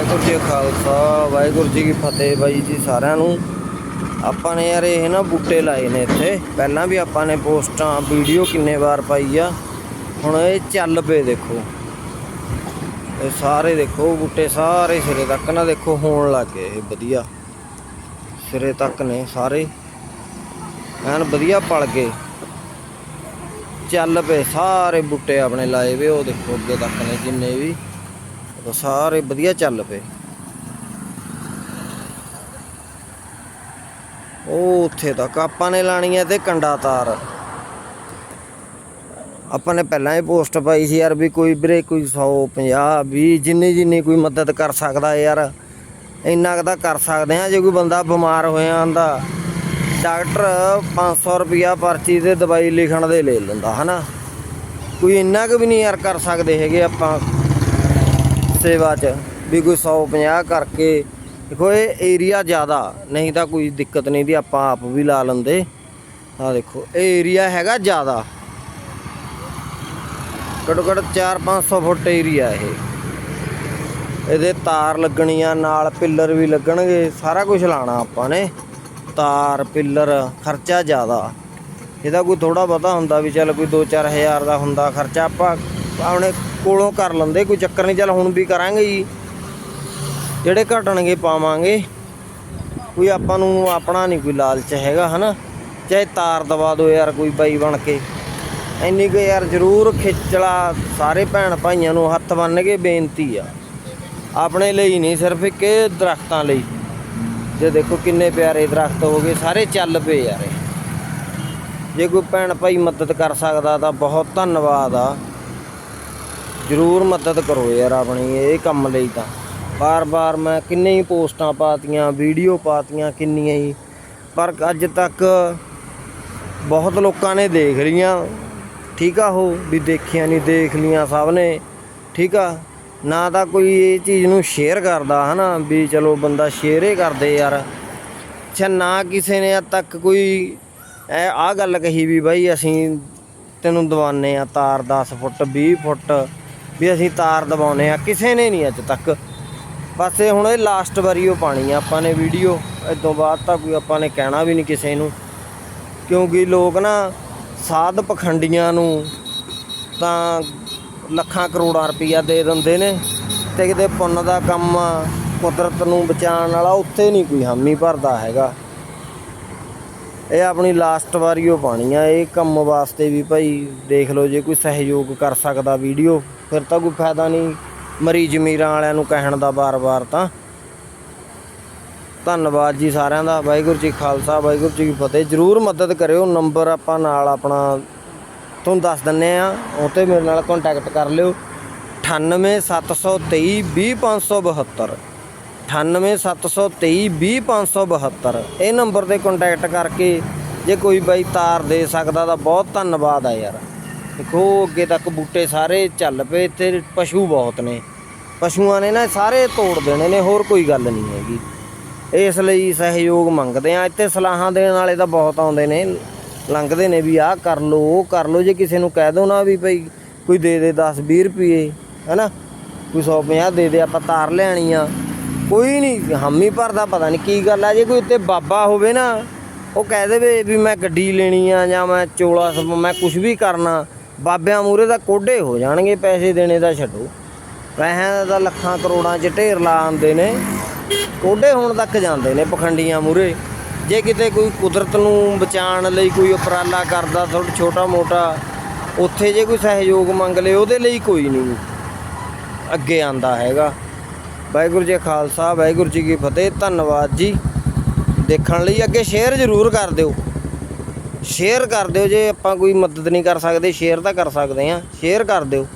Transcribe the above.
ਵਾਹਿਗੁਰੂ ਜੀ ਖਾਲਸਾ, ਵਾਹਿਗੁਰੂ ਜੀ ਕੀ ਫਤਿਹ ਬਾਈ ਜੀ ਸਾਰਿਆਂ ਨੂੰ। ਆਪਾਂ ਨੇ ਯਾਰ ਇਹ ਨਾ ਬੂਟੇ ਲਾਏ ਨੇ ਇੱਥੇ। ਪਹਿਲਾਂ ਵੀ ਆਪਾਂ ਨੇ ਪੋਸਟਾਂ, ਵੀਡੀਓ ਕਿੰਨੇ ਵਾਰ ਪਾਈ ਆ। ਹੁਣ ਇਹ ਚੱਲ ਪਏ ਦੇਖੋ। ਇਹ ਸਾਰੇ ਦੇਖੋ ਬੂਟੇ, ਸਾਰੇ ਸਿਰੇ ਤੱਕ ਨਾ ਦੇਖੋ ਹੋਣ ਲੱਗ ਗਏ ਇਹ ਵਧੀਆ। ਸਿਰੇ ਤੱਕ ਨੇ ਸਾਰੇ। ਐਨ ਵਧੀਆ ਪਲ ਗਏ। ਚੱਲ ਪਏ ਸਾਰੇ ਬੂਟੇ ਆਪਣੇ ਲਾਏ ਵੇ, ਉਹ ਦੇਖੋ ਅੱਗੇ ਤੱਕ ਨੇ ਜਿੰਨੇ ਵੀ। ਉਹ ਸਾਰੇ ਵਧੀਆ ਚੱਲ ਪਏ। ਉਹ ਉੱਥੇ ਤੱਕ ਆਪਾਂ ਨੇ ਲਾਣੀ ਹੈ ਤੇ ਕੰਡਾ ਤਾਰ। ਆਪਾਂ ਨੇ ਪਹਿਲਾਂ ਹੀ ਪੋਸਟ ਪਾਈ ਸੀ ਯਾਰ ਵੀ ਕੋਈ ਵੀਰੇ ਕੋਈ 100 50 20 ਜਿੰਨੀ ਜਿੰਨੀ ਕੋਈ ਮਦਦ ਕਰ ਸਕਦਾ ਯਾਰ। ਇੰਨਾ ਕੁ ਤਾਂ ਕਰ ਸਕਦੇ ਆ ਜੇ ਕੋਈ ਬੰਦਾ ਬਿਮਾਰ ਹੋਇਆ ਹੁੰਦਾ। ਡਾਕਟਰ 500 ਰੁਪਿਆ ਪਰਚੀ ਤੇ ਦਵਾਈ ਲਿਖਣ ਦੇ ਲੈ ਲੈਂਦਾ, ਹਨਾ। ਕੋਈ ਇੰਨਾ ਕੁ ਵੀ ਨਹੀਂ ਯਾਰ ਕਰ ਸਕਦੇ ਹੈਗੇ ਆਪਾਂ। ਸੇਵਾ 'ਚ ਵੀ ਕੋਈ 150 ਕਰਕੇ, ਦੇਖੋ ਇਹ ਏਰੀਆ ਜ਼ਿਆਦਾ, ਨਹੀਂ ਤਾਂ ਕੋਈ ਦਿੱਕਤ ਨਹੀਂ ਦੀ ਆਪਾਂ ਆਪ ਵੀ ਲਾ ਲੈਂਦੇ। ਆ ਦੇਖੋ, ਇਹ ਏਰੀਆ ਹੈਗਾ ਜ਼ਿਆਦਾ। ਘੱਟੋ ਘੱਟ 4-500 ਫੁੱਟ ਏਰੀਆ ਇਹ। ਇਹਦੇ ਤਾਰ ਲੱਗਣੀਆਂ, ਨਾਲ ਪਿੱਲਰ ਵੀ ਲੱਗਣਗੇ, ਸਾਰਾ ਕੁਝ ਲਾਣਾ ਆਪਾਂ ਨੇ। ਤਾਰ, ਪਿੱਲਰ, ਖਰਚਾ ਜ਼ਿਆਦਾ। ਇਹਦਾ ਕੋਈ ਥੋੜਾ ਬਹੁਤਾ ਹੁੰਦਾ ਵੀ ਚੱਲ ਕੋਈ 2-4 ਹਜ਼ਾਰ ਦਾ ਹੁੰਦਾ ਖਰਚਾ ਆਪਾਂ ਆਪਣੇ ਕੋਲੋਂ ਕਰ ਲੈਂਦੇ, ਕੋਈ ਚੱਕਰ ਨਹੀਂ, ਚੱਲ ਹੁਣ ਵੀ ਕਰਾਂਗੇ ਜੀ। ਜਿਹੜੇ ਘਟਣਗੇ ਪਾਵਾਂਗੇ। ਕੋਈ ਆਪਾਂ ਨੂੰ ਆਪਣਾ ਨਹੀਂ ਕੋਈ ਲਾਲਚ ਹੈਗਾ, ਹਨਾ? ਚਾਹੇ ਤਾਰ ਦਵਾ ਦਿਓ ਯਾਰ ਕੋਈ ਬਾਈ ਬਣ ਕੇ। ਇੰਨੀ ਕੁ ਯਾਰ ਜ਼ਰੂਰ ਖਿੱਚਲਾ ਸਾਰੇ ਭੈਣ ਭਾਈਆਂ ਨੂੰ ਹੱਥ ਬੰਨ ਕੇ ਬੇਨਤੀ ਆ। ਆਪਣੇ ਲਈ ਨਹੀਂ, ਸਿਰਫ ਇੱਕ ਇਹ ਦਰਖਤਾਂ ਲਈ। ਜੇ ਦੇਖੋ ਕਿੰਨੇ ਪਿਆਰੇ ਦਰਖਤ ਹੋ ਗਏ, ਸਾਰੇ ਚੱਲ ਪਏ ਯਾਰ ਜੇ ਕੋਈ ਭੈਣ ਭਾਈ ਮਦਦ ਕਰ ਸਕਦਾ ਤਾਂ ਬਹੁਤ ਧੰਨਵਾਦ ਆ। ਜ਼ਰੂਰ ਮਦਦ ਕਰੋ ਯਾਰ ਆਪਣੀ ਇਹ ਕੰਮ ਲਈ ਤਾਂ। ਬਾਰ-ਬਾਰ ਮੈਂ ਕਿੰਨੇ ਹੀ ਪੋਸਟਾਂ ਪਾਤੀਆਂ, ਵੀਡੀਓ ਪਾਤੀਆਂ ਕਿੰਨੀਆਂ ਹੀ, ਪਰ ਅੱਜ ਤੱਕ ਬਹੁਤ ਲੋਕਾਂ ਨੇ ਦੇਖ ਲੀਆਂ ਠੀਕ ਆ ਉਹ ਵੀ ਦੇਖਿਆ ਨਹੀਂ, ਦੇਖ ਲੀਆਂ ਸਭ ਨੇ। ਠੀਕ ਆ, ਨਾ ਤਾਂ ਕੋਈ ਇਹ ਚੀਜ਼ ਨੂੰ ਸ਼ੇਅਰ ਕਰਦਾ ਹਨਾ, ਵੀ ਚਲੋ ਬੰਦਾ ਸ਼ੇਅਰ ਹੀ ਕਰਦੇ ਯਾਰ। ਅੱਛਾ, ਨਾ ਕਿਸੇ ਨੇ ਅੱਜ ਤੱਕ ਕੋਈ ਐ ਆ ਗੱਲ ਕਹੀ ਵੀ ਬਾਈ ਅਸੀਂ ਤੈਨੂੰ ਦਵਾਨੇ ਆ ਤਾਰ 10 ਫੁੱਟ 20 ਫੁੱਟ। ਵੀ ਅਸੀਂ ਤਾਰ ਦਵਾਉਨੇ ਆ, ਕਿਸੇ ਨੇ ਨਹੀਂ ਅੱਜ ਤੱਕ। ਬਸ ਇਹ ਹੁਣ ਇਹ ਲਾਸਟ ਵਾਰੀ ਉਹ ਪਾਣੀ ਆ, ਆਪਾਂ ਨੇ ਵੀਡੀਓ ਇਦੋਂ ਬਾਅਦ ਤਾਂ ਕੋਈ ਆਪਾਂ ਨੇ ਕਹਿਣਾ ਵੀ ਨਹੀਂ ਕਿਸੇ ਨੂੰ। ਕਿਉਂਕਿ ਲੋਕ ਨਾ ਸਾਧ ਪਖੰਡੀਆਂ ਨੂੰ ਤਾਂ ਲੱਖਾਂ ਕਰੋੜਾਂ ਰੁਪਈਆ ਦੇ ਦਿੰਦੇ ਨੇ ਤੇ ਕਿਤੇ ਪੁੰਨ ਦਾ ਕੰਮ ਕੁਦਰਤ ਨੂੰ ਬਚਾਉਣ ਵਾਲਾ ਉੱਥੇ ਨਹੀਂ ਕੋਈ ਹਾਮੀ ਭਰਦਾ ਹੈਗਾ। ਇਹ ਆਪਣੀ ਲਾਸਟ ਵਾਰੀ ਉਹ ਪਾਣੀ ਆ, ਇਹ ਕੰਮ ਵਾਸਤੇ ਵੀ ਭਾਈ ਦੇਖ ਲਓ ਜੇ ਕੋਈ ਸਹਿਯੋਗ ਕਰ ਸਕਦਾ ਵੀਡੀਓ, ਫਿਰ ਤਾਂ ਕੋਈ ਫਾਇਦਾ ਨਹੀਂ। ਮਰੀ ਜ਼ਮੀਰਾਂ ਵਾਲਿਆਂ ਨੂੰ ਕਹਿਣ ਦਾ ਬਾਰ-ਬਾਰ ਤਾਂ। ਧੰਨਵਾਦ ਜੀ ਸਾਰਿਆਂ ਦਾ, ਵਾਹਿਗੁਰੂ ਜੀ ਖਾਲਸਾ, ਵਾਹਿਗੁਰੂ ਜੀ ਕੀ ਫਤਿਹ। ਜਰੂਰ ਮਦਦ ਕਰਿਓ, ਨੰਬਰ ਆਪਾਂ ਨਾਲ ਆਪਣਾ ਤੁਹਾਨੂੰ ਦੱਸ ਦਿੰਨੇ ਆ, ਉਹ ਤੇ ਮੇਰੇ ਨਾਲ ਕੰਟੈਕਟ ਕਰ ਲਿਓ। 98723 20572 98723 20572 ਇਹ ਨੰਬਰ ਤੇ ਕੰਟੈਕਟ ਕਰਕੇ ਜੇ ਕੋਈ ਬਾਈ ਤਾਰ ਦੇ ਸਕਦਾ ਤਾਂ ਬਹੁਤ ਧੰਨਵਾਦ ਆ ਯਾਰ ਦੇਖੋ ਅੱਗੇ ਤੱਕ ਬੂਟੇ ਸਾਰੇ ਚੱਲ ਪਏ ਤੇ ਪਸ਼ੂ ਬਹੁਤ ਨੇ ਪਸ਼ੂਆਂ ਨੇ ਨਾ ਸਾਰੇ ਤੋੜ ਦੇਣੇ ਨੇ ਹੋਰ ਕੋਈ ਗੱਲ ਨਹੀਂ ਹੈਗੀ ਇਸ ਲਈ ਸਹਿਯੋਗ ਮੰਗਦੇ ਆ ਇੱਥੇ ਸਲਾਹਾਂ ਦੇਣ ਵਾਲੇ ਤਾਂ ਬਹੁਤ ਆਉਂਦੇ ਨੇ ਲੰਘਦੇ ਨੇ ਵੀ ਆਹ ਕਰ ਲੋ ਉਹ ਕਰ ਲੋ ਜੇ ਕਿਸੇ ਨੂੰ ਕਹਿ ਦੋ ਨਾ ਵੀ ਭਾਈ ਕੋਈ ਦੇ ਦੇ 10 20 ਰੁਪਏ ਹੈਨਾ ਕੋਈ 150 ਦੇ ਦੇ ਆਪਾਂ ਤਾਰ ਲੈਣੀ ਆ ਕੋਈ ਨਹੀਂ ਹਾਮੀ ਭਰਦਾ, ਪਤਾ ਨਹੀਂ ਕੀ ਗੱਲ ਆ, ਜੇ ਕੋਈ ਉੱਤੇ ਬਾਬਾ ਹੋਵੇ ਨਾ, ਉਹ ਕਹਿ ਦੇਵੇ ਵੀ ਮੈਂ ਗੱਡੀ ਲੈਣੀ ਆ ਜਾਂ ਮੈਂ ਚੋਲਾ ਸਮ- ਮੈਂ ਕੁਝ ਵੀ ਕਰਨਾ, ਬਾਬਿਆਂ ਮੂਰੇ ਦਾ ਕੋਡੇ ਹੋ ਜਾਣਗੇ, ਪੈਸੇ ਦੇਣੇ ਦਾ ਛੱਡੋ। ਪੈਸਿਆਂ ਦਾ ਲੱਖਾਂ ਕਰੋੜਾਂ 'ਚ ਢੇਰ ਲਾ ਆਉਂਦੇ ਨੇ ਕੋਡੇ ਹੋਣ ਤੱਕ ਜਾਂਦੇ ਨੇ ਪਖੰਡੀਆਂ ਮੂਰੇ ਜੇ ਕਿਤੇ ਕੋਈ ਕੁਦਰਤ ਨੂੰ ਬਚਾਉਣ ਲਈ ਕੋਈ ਉਪਰਾਲਾ ਕਰਦਾ ਥੋੜਾ ਛੋਟਾ ਮੋਟਾ, ਉੱਥੇ ਜੇ ਕੋਈ ਸਹਿਯੋਗ ਮੰਗ ਲੇ, ਉਹਦੇ ਲਈ ਕੋਈ ਨਹੀਂ ਅੱਗੇ ਆਂਦਾ ਹੈਗਾ। ਵਾਹਿਗੁਰੂ ਜੀ ਖਾਲਸਾ, ਵਾਹਿਗੁਰੂ ਜੀ ਕੀ ਫਤਿਹ। ਧੰਨਵਾਦ ਜੀ। ਦੇਖਣ ਲਈ ਅੱਗੇ ਸ਼ੇਅਰ ਜ਼ਰੂਰ ਕਰ ਦਿਓ। ਸ਼ੇਅਰ ਕਰ ਦਿਓ ਜੇ ਆਪਾਂ ਕੋਈ ਮਦਦ ਨਹੀਂ ਕਰ ਸਕਦੇ, ਸ਼ੇਅਰ ਤਾਂ ਕਰ ਸਕਦੇ ਆ ਸ਼ੇਅਰ ਕਰ ਦਿਓ।